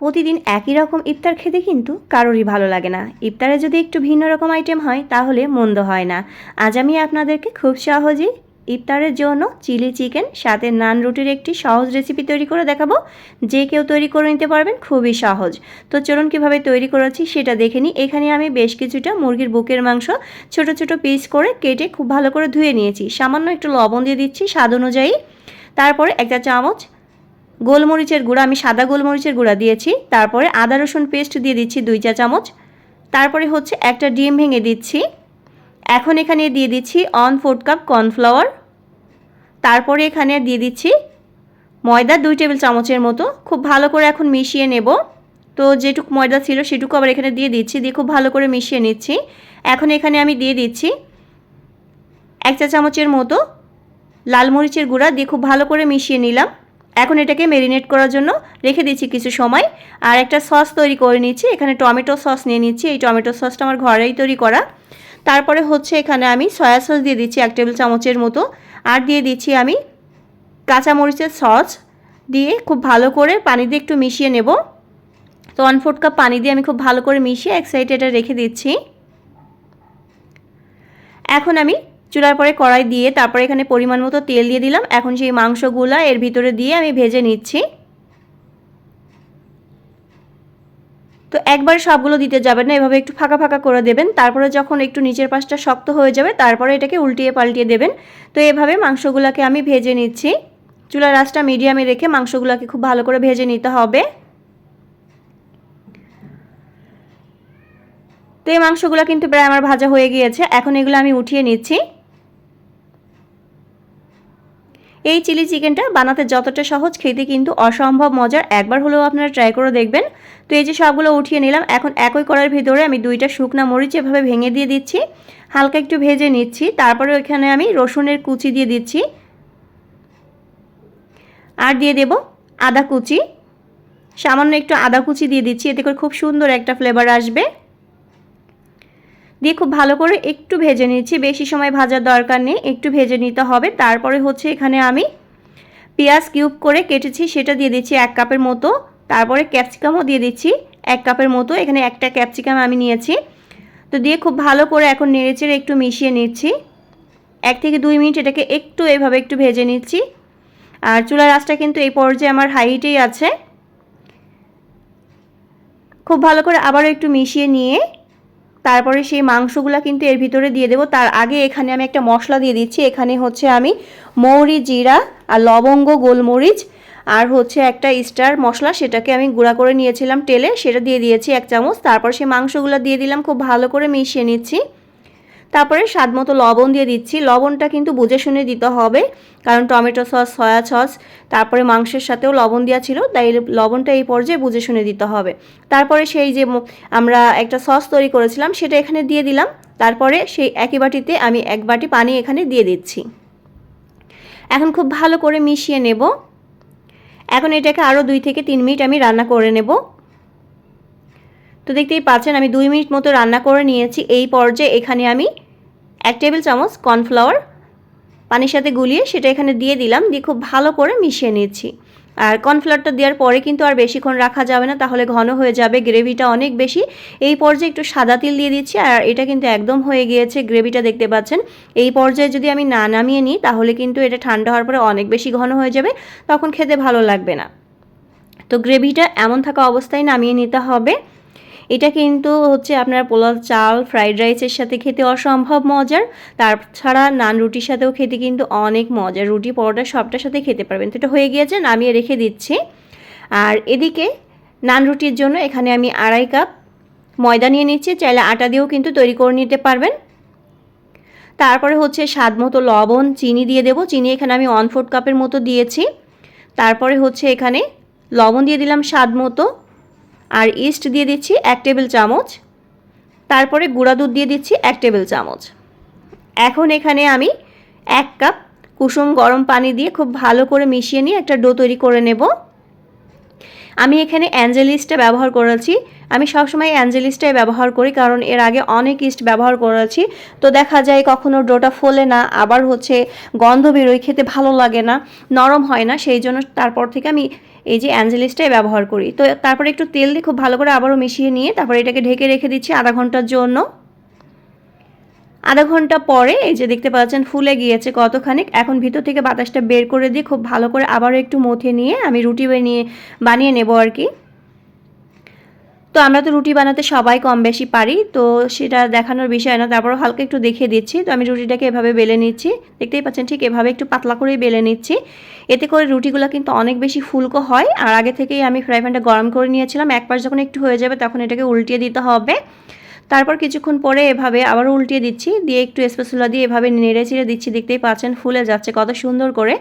প্রতিদিন একই রকম ইফতার খেতে কিন্তু কারোরই ভালো লাগে না। ইফতারে যদি একটু ভিন্ন রকম আইটেম হয়, তাহলে মন্দ হয় না। আজ আমি আপনাদেরকে খুব সহজেই ইফতারের জন্য চিলি চিকেন, সাথে নান রুটির একটি সহজ রেসিপি তৈরি করে দেখাবো। যে কেউ তৈরি করে নিতে পারবেন, খুবই সহজ। তো চলুন কীভাবে তৈরি করেছি সেটা দেখে নিই। এখানে আমি বেশ কিছুটা মুরগির বুকের মাংস ছোট ছোট পিস করে কেটে খুব ভালো করে ধুয়ে নিয়েছি। সামান্য একটু লবণ দিয়ে দিচ্ছি স্বাদ অনুযায়ী। তারপরে একটা চামচ গোলমরিচের গুঁড়া, আমি সাদা গোলমরিচের গুঁড়া দিয়েছি। তারপরে আদা রসুন পেস্ট দিয়ে দিচ্ছি দুই চা চামচ। তারপরে হচ্ছে একটা ডিম ভেঙে দিচ্ছি। এখন এখানে দিয়ে দিচ্ছি অন ফোর্থ কাপ কর্নফ্লাওয়ার তারপরে এখানে দিয়ে দিচ্ছি ময়দা দুই টেবিল চামচের মতো। খুব ভালো করে এখন মিশিয়ে নেব। তো যেটুকু ময়দা ছিল সেটুকু আবার এখানে দিয়ে দিচ্ছি, দিয়ে খুব ভালো করে মিশিয়ে নিচ্ছি। এখন এখানে আমি দিয়ে দিচ্ছি এক চা চামচের মতো লাল মরিচের গুঁড়া, দিয়ে খুব ভালো করে মিশিয়ে নিলাম। এখন এটাকে মেরিনেট করার জন্য রেখে দিচ্ছি কিছু সময়। আর একটা সস তৈরি করে নিচ্ছি। এখানে টমেটো সস নিয়ে নিচ্ছি। এই টমেটো সসটা আমার ঘরেই তৈরি করা। তারপরে হচ্ছে এখানে আমি সয়া সস দিয়ে দিচ্ছি এক টেবিল চামচের মতো। আর দিয়ে দিচ্ছি আমি কাঁচামরিচের সস দিয়ে খুব ভালো করে পানি দিয়ে একটু মিশিয়ে নেব। তো ওয়ান ফোর্থ কাপ পানি দিয়ে আমি খুব ভালো করে মিশিয়ে এক সাইডে এটা রেখে দিচ্ছি। এখন আমি চুলার পরে কড়াই দিয়ে তারপরে এখানে পরিমাণ মতো তেল দিয়ে দিলাম। এখন সেই মাংসগুলা এর ভিতরে দিয়ে আমি ভেজে নিচ্ছি। তো একবার সবগুলো দিতে যাবেন না, এভাবে একটু ফাঁকা ফাঁকা করে দেবেন। তারপরে যখন একটু নিচের পাশটা শক্ত হয়ে যাবে, তারপরে এটাকে উল্টিয়ে পাল্টিয়ে দেবেন। তো এভাবে মাংসগুলোকে আমি ভেজে নিচ্ছি। চুলার রাসটা মিডিয়ামে রেখে মাংসগুলোকে খুব ভালো করে ভেজে নিতে হবে। তো এই মাংসগুলো কিন্তু প্রায় আমার ভাজা হয়ে গিয়েছে। এখন এগুলো আমি উঠিয়ে নিচ্ছি। এই চিলি চিকেনটা বানাতে যতটা সহজ, খেতে কিন্তু অসম্ভব মজার। একবার হলেও আপনারা ট্রাই করে দেখবেন। তো এই যে সবগুলো উঠিয়ে নিলাম, এখন একই করার ভিতরে আমি দুইটা শুকনা মরিচ এভাবে ভেঙে দিয়ে দিচ্ছি। হালকা একটু ভেজে নিচ্ছি, তারপরে ওইখানে আমি রসুনের কুচি দিয়ে দিচ্ছি। আর দিয়ে দেব আদা কুচি। সামান্য একটু আদা কুচি দিয়ে দিচ্ছি, এতে করে খুব সুন্দর একটা ফ্লেভার আসবে। দিয়ে খুব ভালো করে একটু ভেজে নিচ্ছি। বেশি সময় ভাজার দরকার নেই, একটু ভেজে নিতে হবে। তারপরে হচ্ছে এখানে আমি পেঁয়াজ কিউব করে কেটেছি, সেটা দিয়ে দিচ্ছি এক কাপের মতো। তারপরে ক্যাপসিকামও দিয়ে দিচ্ছি এক কাপের মতো। এখানে একটা ক্যাপসিকাম আমি নিয়েছি। তো দিয়ে খুব ভালো করে এখন নেড়েচেড়ে একটু মিশিয়ে নিচ্ছি। এক থেকে দুই মিনিট এটাকে একটু এভাবে একটু ভেজে নিচ্ছি। আর চুলার আঁচটা কিন্তু এই পর্যায়ে আমার হাইটেই আছে। খুব ভালো করে আবারও একটু মিশিয়ে নিয়ে তারপরে সেই মাংসগুলো কিন্তু এর ভিতরে দিয়ে দেবো। তার আগে এখানে আমি একটা মশলা দিয়ে দিচ্ছি। এখানে হচ্ছে আমি মৌরি জিরা আর লবঙ্গ, গোলমরিচ আর হচ্ছে একটা স্টার মশলা। সেটাকে আমি গুঁড়া করে নিয়েছিলাম তেলে। সেটা দিয়ে দিয়েছি এক চামচ। তারপর সেই মাংসগুলো দিয়ে দিলাম। খুব ভালো করে মিশিয়ে নিচ্ছি। তারপরে স্বাদ মতো লবণ দিয়ে দিচ্ছি। লবণটা কিন্তু বুঝে শুনে দিতে হবে, কারণ টমেটো সস, সয়া সস, তারপরে মাংসের সাথেও লবণ দেওয়া ছিল, তাই লবণটা এই পর্যায়ে বুঝে শুনে দিতে হবে। তারপরে সেই যে আমরা একটা সস তৈরি করেছিলাম, সেটা এখানে দিয়ে দিলাম। তারপরে সেই একই বাটিতে আমি এক বাটি পানি এখানে দিয়ে দিচ্ছি। এখন খুব ভালো করে মিশিয়ে নেব। এখন এটাকে আরও দুই থেকে তিন মিনিট আমি রান্না করে নেব। তো দেখতেই পাচ্ছেন, আমি দুই মিনিট মতো রান্না করে নিয়েছি। এই পর্যায়ে এখানে আমি এক টেবিল চামচ কর্নফ্লাওয়ার পানির সাথে গুলিয়ে সেটা এখানে দিয়ে দিলাম, দিয়ে খুব ভালো করে মিশিয়ে নিচ্ছি। আর কর্নফ্লাওয়ারটা দেওয়ার পরে কিন্তু আর বেশিক্ষণ রাখা যাবে না, তাহলে ঘন হয়ে যাবে, গ্রেভিটা অনেক বেশি। এই পর্যায়ে একটু সাদা তিল দিয়ে দিচ্ছি, আর এটা কিন্তু একদম হয়ে গিয়েছে, গ্রেভিটা দেখতে পাচ্ছেন। এই পর্যায়ে যদি আমি না নামিয়ে নিই, তাহলে কিন্তু এটা ঠান্ডা হওয়ার পরে অনেক বেশি ঘন হয়ে যাবে, তখন খেতে ভালো লাগবে না। তো গ্রেভিটা এমন থাকা অবস্থায় নামিয়ে নিতে হবে। এটা কিন্তু হচ্ছে আপনার পোলাও চাল ফ্রাইড রাইসের সাথে খেতে অসম্ভব মজার। তাছাড়া নান রুটির সাথেও খেতে কিন্তু অনেক মজার। রুটি পরোটা সবটার সাথে খেতে পারবেন। তো এটা হয়ে গিয়েছে, নামিয়ে রেখে দিচ্ছি। আর এদিকে নান রুটির জন্য এখানে আমি আড়াই কাপ ময়দা নিয়ে নিচ্ছি। চাইলে আটা দিয়েও কিন্তু তৈরি করে নিতে পারবেন। তারপরে হচ্ছে স্বাদ মতো লবণ, চিনি দিয়ে দেবো। চিনি এখানে আমি ওয়ান ফোর্থ কাপের মতো দিয়েছি। তারপরে হচ্ছে এখানে লবণ দিয়ে দিলাম স্বাদ মতো। আর ইস্ট দিয়ে দিচ্ছি এক টেবিল চামচ। তারপরে গুঁড়া দুধ দিয়ে দিচ্ছি এক টেবিল চামচ। এখন এখানে আমি এক কাপ কুসুম গরম পানি দিয়ে খুব ভালো করে মিশিয়ে নিয়ে একটা ডো তৈরি করে নেব। আমি এখানে অ্যাঞ্জেলিসটা ব্যবহার করেছি। আমি সবসময় অ্যাঞ্জেলিসটাই ব্যবহার করি, কারণ এর আগে অনেক ইস্ট ব্যবহার করেছি। তো দেখা যায় কখনো ডোটা ফোলে না, আবার হচ্ছে গন্ধ বেরোয়, খেতে ভালো লাগে না, নরম হয় না। সেই জন্য তারপর থেকে আমি এই যে অ্যাঞ্জেলিসটাই ব্যবহার করি। তো তারপরে একটু তেল দিয়ে খুব ভালো করে আবারও মিশিয়ে নিয়ে তারপরে এটাকে ঢেকে রেখে দিচ্ছি আধা ঘণ্টার জন্য। আধা ঘণ্টা পরে এই যে দেখতে পাচ্ছেন ফুলে গিয়েছে কতখানিক। এখন ভিতর থেকে বাতাসটা বের করে দিয়ে খুব ভালো করে আবারও একটু মথে নিয়ে আমি রুটি বানিয়ে বানিয়ে নেব আর কি। তো আমরা তো রুটি বানাতে সবাই কম বেশি পারি, তো সেটা দেখানোর বিষয় না। তারপর হালকা একটু দেখিয়ে দিচ্ছি। তো আমি রুটিটাকে এভাবে বেলে নিচ্ছি। দেখতেই পাচ্ছেন ঠিক এভাবে একটু পাতলা করেই বেলে নিচ্ছি। এতে করে রুটিগুলো কিন্তু অনেক বেশি ফুলকো হয়। আর আগে থেকেই আমি ফ্রাই প্যানটা গরম করে নিয়েছিলাম। এক যখন একটু হয়ে যাবে তখন এটাকে উল্টিয়ে দিতে হবে। তারপর কিছুক্ষণ পরে এভাবে আবার উল্টিয়ে দিচ্ছি, দিয়ে একটু স্পেসুলা দিয়ে এভাবে নেড়ে চিড়ে দিচ্ছি, দেখতেই পাচ্ছেন ফুলে যাচ্ছে কত সুন্দর করে।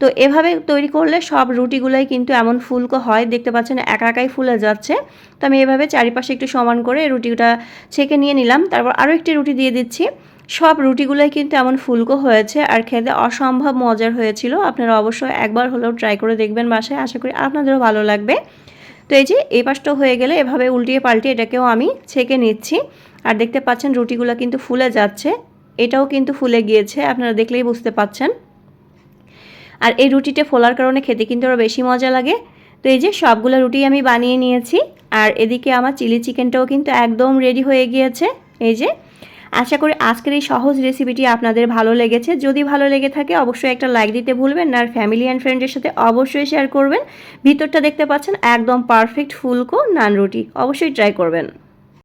তো এভাবে তৈরি করলে সব রুটিগুলোই কিন্তু এমন ফুলকো হয়, দেখতে পাচ্ছেন একা একাই ফুলে যাচ্ছে। তো আমি এভাবে চারিপাশে একটু সমান করে রুটিটা ছেঁকে নিয়ে নিলাম, তারপর আরও একটি রুটি দিয়ে দিচ্ছি। সব রুটিগুলোই কিন্তু এমন ফুলকো হয়েছে আর খেতে অসম্ভব মজার হয়েছিল, আপনারা অবশ্যই একবার হলেও ট্রাই করে দেখবেন বাসায়, আশা করি আপনাদেরও ভালো লাগবে। তো এই যে এই পাশটা হয়ে গেলে এভাবে উল্টিয়ে পাল্টিয়ে এটাকেও আমি ছেঁকে নিচ্ছি। আর দেখতে পাচ্ছেন রুটিগুলো কিন্তু ফুলে যাচ্ছে। এটাও কিন্তু ফুলে গিয়েছে, আপনারা দেখলেই বুঝতে পাচ্ছেন। আর এই রুটিটা ফোলার কারণে খেতে কিন্তু আরও বেশি মজা লাগে। তো এই যে সবগুলো রুটি আমি বানিয়ে নিয়েছি। আর এদিকে আমার চিলি চিকেনটাও কিন্তু একদম রেডি হয়ে গিয়েছে। এই যে আশা করি আজকের এই সহজ রেসিপিটি আপনাদের ভালো লেগেছে। যদি ভালো লেগে থাকে, অবশ্যই একটা লাইক দিতে ভুলবেন আর ফ্যামিলি অ্যান্ড ফ্রেন্ডের সাথে অবশ্যই শেয়ার করবেন। ভিতরটা দেখতে পাচ্ছেন, একদম পারফেক্ট ফুলকো নান রুটি। অবশ্যই ট্রাই করবেন।